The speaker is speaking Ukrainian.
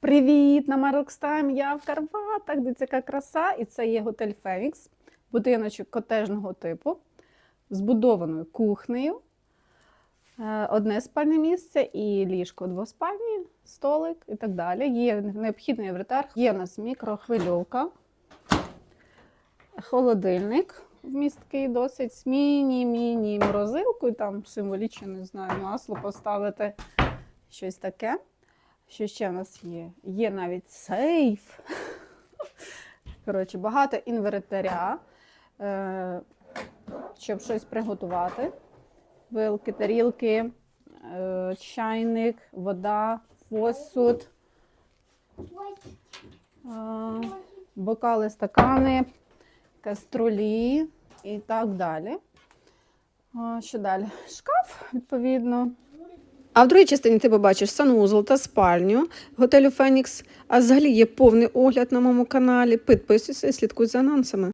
Привіт, на Марокстайм! Я в Карпатах, дивіться, яка краса. І це є готель Фенікс, будиночок котежного типу, збудованою кухнею. Е, Одне спальне місце і ліжко двоспальні, столик і так далі. Є необхідний євритар, є у нас мікрохвильовка, холодильник вмісткий досить з міні-міні морозилкою, там символічно, не знаю, масло поставити, щось таке. Що ще в нас є? Є навіть сейф. Коротше, багато інвентаря, е, щоб щось приготувати. Вилки, тарілки, е, чайник, вода, посуд, е, бокали, стакани, каструлі і так далі. Що далі? Шкаф, відповідно. А в другій частині ти побачиш санузол та спальню готелю Фенікс. А взагалі є повний огляд на моєму каналі. Підписуйся і слідкуй за анонсами.